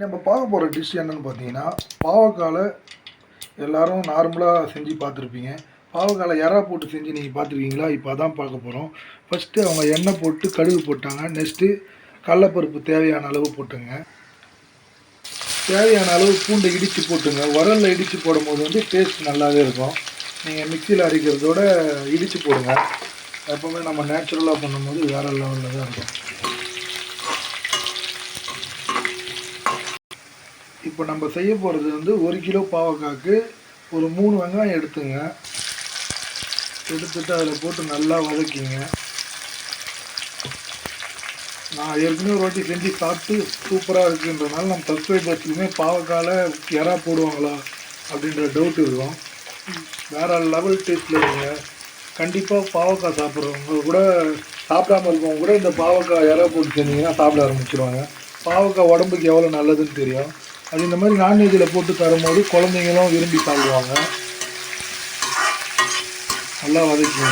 நம்ம பார்க்க போகிற டிஷ் என்னன்னு பார்த்தீங்கன்னா பாவக்கால எல்லாரும் நார்மலாக செஞ்சு பார்த்துருப்பீங்க. பாவக்காலை எறா போட்டு செஞ்சு நீங்கள் பார்த்துருக்கீங்களா? இப்போ அதான் பார்க்க போகிறோம் ஃபஸ்ட்டு அவங்க எண்ணெய் போட்டு கடுகு போட்டாங்க. நெக்ஸ்ட்டு கடலப்பருப்பு தேவையான அளவு போட்டுங்க. தேவையான அளவு பூண்டை இடித்து போட்டுங்க. உரலில் இடித்து போடும்போது வந்து டேஸ்ட் நல்லாவே இருக்கும். நீங்கள் மிக்சியில் அரைக்கிறதோட இடித்து போடுங்க. எப்போவுமே நம்ம நேச்சுரலாக பண்ணும்போது வேறு லெவலில் தான் இருக்கும். இப்போ நம்ம செய்ய போகிறது வந்து ஒரு கிலோ பாவக்காய்க்கு ஒரு மூணு வெங்காயம் எடுத்துங்க. எடுத்துட்டு அதில் போட்டு நல்லா வதக்கிங்க. நான் ஏற்கனவே ஒரு வாட்டி செஞ்சு சாப்பிட்டு சூப்பராக இருக்குன்றனால நம்ம சப்ஸ்கிரைபர்ஸுக்குமே பாவக்கால யாராக போடுவாங்களா அப்படின்ற டவுட் இருக்கும். வேறு லெவல் டேஸ்ட்டில் இருக்குங்க கண்டிப்பாக பாவக்காய் சாப்பிட்றவங்க கூட சாப்பிடாம இருக்கவங்க கூட இந்த பாவக்காய் இறா போட்டு செஞ்சிங்கன்னா சாப்பிட ஆரம்பிச்சிருவாங்க. பாவக்காய் உடம்புக்கு எவ்வளோ நல்லதுன்னு தெரியும். அது இந்த மாதிரி நான்வெஜ்ஜில் போட்டு தரும்போது குழந்தைங்களும் விரும்பி சாப்பிடுவாங்க. நல்லா வதக்கிங்க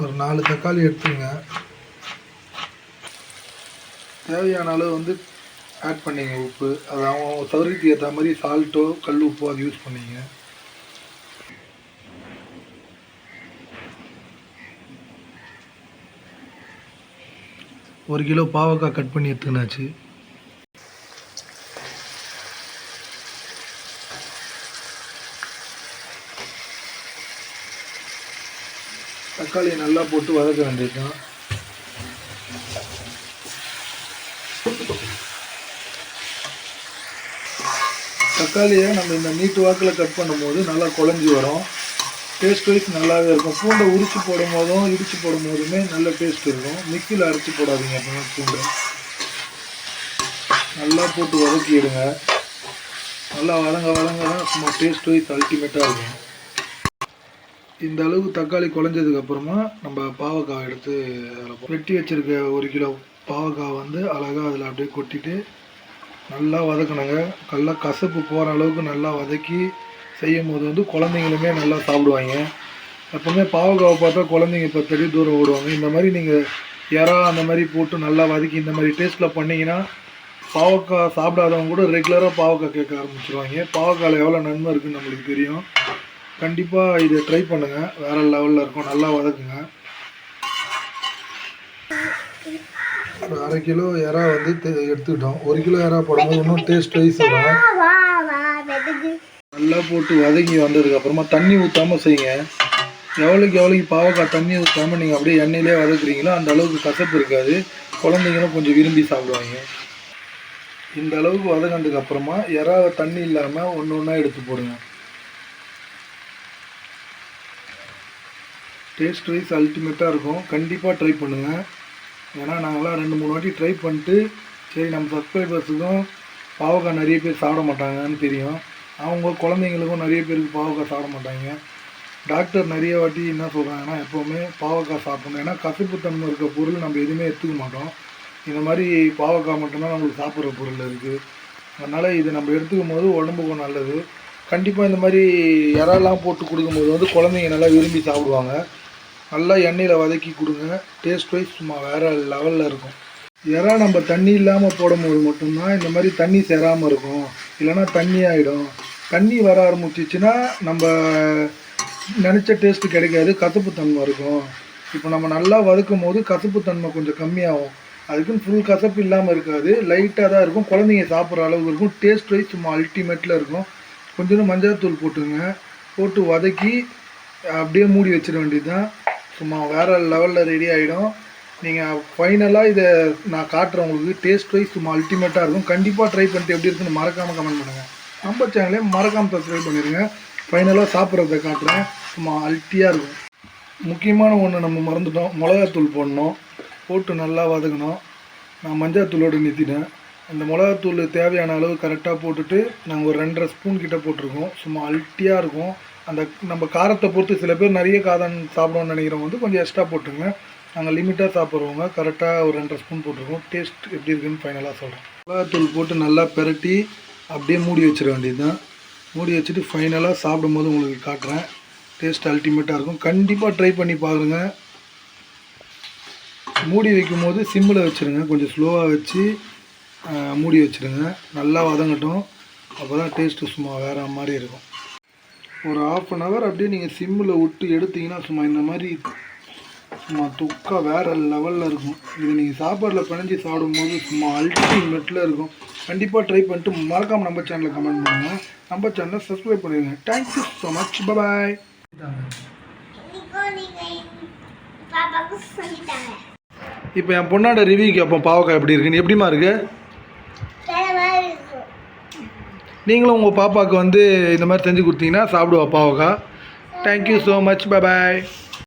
ஒரு நாலு தக்காளி எடுத்துங்க தேவையான அளவு வந்து ஆட் பண்ணிங்க உப்பு. அது அவங்க சதுரத்துக்கு ஏற்ற மாதிரி சால்ட்டோ கல் உப்போ அது யூஸ் பண்ணிங்க. ஒரு கிலோ பாவக்காய் கட் பண்ணி எடுத்துனாச்சு தக்காளியை நல்லா போட்டு வதக்க வேண்டியதுதான். தக்காளியை நம்ம இந்த நீட்டு வாக்கில் கட் பண்ணும்போது நல்லா குழஞ்சி வரும். டேஸ்ட் வைஸ் நல்லாவே இருக்கும். பூண்டை உரிச்சு போடும் போதும் இடித்து போடும் போதுமே நல்ல டேஸ்ட் இருக்கும். மிக்சியில் அரைச்சி போடாதீங்க எப்பவுமே பூண்டை. நல்லா போட்டு வதக்கிடுங்க. நல்லா வதங்க வதங்க தான் சும்மா டேஸ்ட் வைஸ் அல்டிமேட்டாக இருக்கும். இந்த அளவு தக்காளி குழஞ்சதுக்கப்புறமா நம்ம பாவக்காய் எடுத்து அதில் வெட்டி வச்சிருக்க ஒரு கிலோ பாவக்காய் வந்து அழகாக அதில் அப்படியே கொட்டிட்டு நல்லா வதக்கணுங்க. நல்லா கசப்பு போகிற அளவுக்கு நல்லா வதக்கி செய்யும் போது வந்து குழந்தைங்களுமே நல்லா சாப்பிடுவாங்க. எப்போவுமே பாவக்காவை பார்த்தா குழந்தைங்க பத்தடி தூரம் ஓடுவாங்க. இந்த மாதிரி நீங்கள் இறா அந்த மாதிரி போட்டு நல்லா வதக்கி இந்த மாதிரி டேஸ்ட்டில் பண்ணிங்கன்னா பாவக்காய் சாப்பிடாதவங்க கூட ரெகுலராக பாவக்காய் கேட்க ஆரம்பிச்சிருவாங்க. பாவக்காயில் எவ்வளோ நன்மை இருக்குன்னு நம்மளுக்கு தெரியும். கண்டிப்பாக இதை ட்ரை பண்ணுங்கள் வேறு லெவலில் இருக்கும். நல்லா வதக்குங்க. ஒரு அரை கிலோ இறா வந்து எடுத்துக்கிட்டோம். ஒரு கிலோ இறா போடும்போது இன்னும் டேஸ்ட் வைஸ் வரும் நல்லா போட்டு வதக்கி வந்ததுக்கு அப்புறமா தண்ணி ஊற்றாம செய்யுங்க. எவ்வளோக்கு எவ்வளோக்கு பாவக்காய் தண்ணி ஊற்றாம நீங்கள் அப்படியே எண்ணெயிலே வதக்குறீங்களோ அந்த அளவுக்கு கசப்பு இருக்காது. குழந்தைங்களும் கொஞ்சம் விரும்பி சாப்பிடுவாங்க. இந்த அளவுக்கு வதங்கினதுக்கு அப்புறமா இறாவை தண்ணி இல்லாமல் ஒன்று ஒன்றா எடுத்து போடுங்க. டேஸ்ட் வைஸ் அல்டிமேட்டாக இருக்கும். கண்டிப்பாக ட்ரை பண்ணுங்கள் ஏன்னா நாங்களாம் ரெண்டு மூணு வாட்டி ட்ரை பண்ணிட்டு சரி நம்ம சப்ஸ்கிரைபர்ஸுக்கும் பாவக்காய் நிறைய பேர் சாப்பிட மாட்டாங்கன்னு தெரியும். அவங்க குழந்தைங்களுக்கும் நிறைய பேருக்கு பாவக்காய் சாப்பிட மாட்டாங்க. டாக்டர் நிறைய வாட்டி என்ன சொல்கிறாங்கன்னா எப்போவுமே பாவக்காய் சாப்பிடணும். ஏன்னா கசப்புத்தன்மை இருக்க பொருள் நம்ம எதுவுமே எடுத்துக்க மாட்டோம். இந்த மாதிரி பாவக்காய் மட்டும்தான் நம்மளுக்கு சாப்பிட்ற பொருள் இருக்குது அதனால் இது நம்ம எடுத்துக்கும் போது உடம்புக்கும் நல்லது. கண்டிப்பாக இந்த மாதிரி இறாலாம் போட்டு கொடுக்கும்போது வந்து குழந்தைங்க நல்லா விரும்பி சாப்பிடுவாங்க. நல்லா எண்ணெயில் வதக்கி கொடுங்க. டேஸ்ட் வைஸ் சும்மா வேறு லெவலில் இருக்கும். எறா நம்ம தண்ணி இல்லாமல் போடும்போது மட்டும்தான் இந்த மாதிரி தண்ணி சேராமல் இருக்கும். இல்லைன்னா தண்ணி ஆகிடும் தண்ணி வர ஆரம்பிச்சிச்சுன்னா நம்ம நினச்ச டேஸ்ட்டு கிடைக்காது கசப்புத்தன்மை இருக்கும். இப்போ நம்ம நல்லா வதக்கும் போது கசப்புத்தன்மை கொஞ்சம் கம்மியாகும். அதுக்குன்னு ஃபுல் கசப்பு இல்லாமல் இருக்காது. லைட்டாக தான் இருக்கும். குழந்தைங்க சாப்பிட்ற அளவுக்கு இருக்கும். டேஸ்ட் வைஸ் சும்மா அல்டிமேட்டில் இருக்கும். கொஞ்சோண்டு மஞ்சள்தூள் போட்டுங்க. போட்டு வதக்கி அப்படியே மூடி வச்சிட வேண்டியது தான் சும்மா வேறு லெவலில் ரெடி ஆகிடும் நீங்கள் ஃபைனலாக இதை நான் காட்டுறேன் உங்களுக்கு டேஸ்ட் வைஸ் சும்மா அல்டிமேட்டாக இருக்கும். கண்டிப்பாக ட்ரை பண்ணிட்டு எப்படி இருக்குன்னு மறக்காமல் கமெண்ட் பண்ணுங்கள் நம்ம சேனலே மறக்காமல் சப்ஸ்கிரைப் பண்ணிடுங்க ஃபைனலாக சாப்பிட்றத காட்டுறேன். சும்மா அல்ட்டியாக இருக்கும். முக்கியமான ஒன்று நம்ம மறந்துட்டோம். மிளகாத்தூள் போடணும். போட்டு நல்லா வதக்கணும் நான் மஞ்சாத்தூளோடு நிறுத்திட்டேன். அந்த மிளகாத்தூள் தேவையான அளவு கரெக்டாக போட்டுட்டு நாங்கள் ஒரு ரெண்டரை ஸ்பூன் கிட்டே போட்டிருக்கோம். சும்மா அல்ட்டியாக இருக்கும். அந்த நம்ம காரத்தை பொறுத்து சில பேர் நிறைய காரம் சாப்பிடுவோம்னு நினைக்கிறவங்க வந்து கொஞ்சம் எக்ஸ்ட்ரா போட்டுருங்க. நாங்கள் லிமிட்டாக சாப்பிட்றவங்க கரெக்டாக ஒரு ரெண்டரை ஸ்பூன் போட்டிருக்கோம். டேஸ்ட் எப்படி இருக்குன்னு ஃபைனலாக சொல்கிறேன் மிளகாத்தூள் போட்டு நல்லா பெரட்டி அப்படியே மூடி வச்சிட வேண்டியது தான் மூடி வச்சுட்டு ஃபைனலாக சாப்பிடும்போது உங்களுக்கு காட்டுறேன். டேஸ்ட் அல்டிமேட்டாக இருக்கும். கண்டிப்பாக ட்ரை பண்ணி பாருங்கள் மூடி வைக்கும் போது சிம்மில் வச்சுருங்க. கொஞ்சம் ஸ்லோவாக வச்சு மூடி வச்சுருங்க. நல்லா வதங்கட்டும். அப்போ தான் டேஸ்ட்டு சும்மா வேறு மாதிரி இருக்கும். ஒரு ஆஃப் அன் ஹவர் அப்படியே நீங்கள் சிம்மில் விட்டு எடுத்தீங்கன்னா சும்மா இந்த மாதிரி சும்மா துக்கா வேறு லெவலில் இருக்கும். இது நீங்கள் சாப்பாடில் பிணைஞ்சி சாப்பிடும்போது சும்மா அல்டிமேட்டில் இருக்கும். கண்டிப்பாக ட்ரை பண்ணிட்டு மறக்காமல் நம்ம சேனலில் கமெண்ட் பண்ணுங்கள் நம்ம சேனலை சப்ஸ்கிரைப் பண்ணிடுங்க தேங்க்யூ ஸோ மச் பாய் இப்போ என் பொண்ணோட ரிவ்யூ கேட்போம் பாவக்காய் எப்படி இருக்குன்னு. எப்படிமா இருக்கு? நீங்களும் உங்கள் பாப்பாவுக்கு வந்து இந்த மாதிரி செஞ்சு கொடுத்தீங்கன்னா சாப்பிடுவா பாவக்காய். Thank you so much bye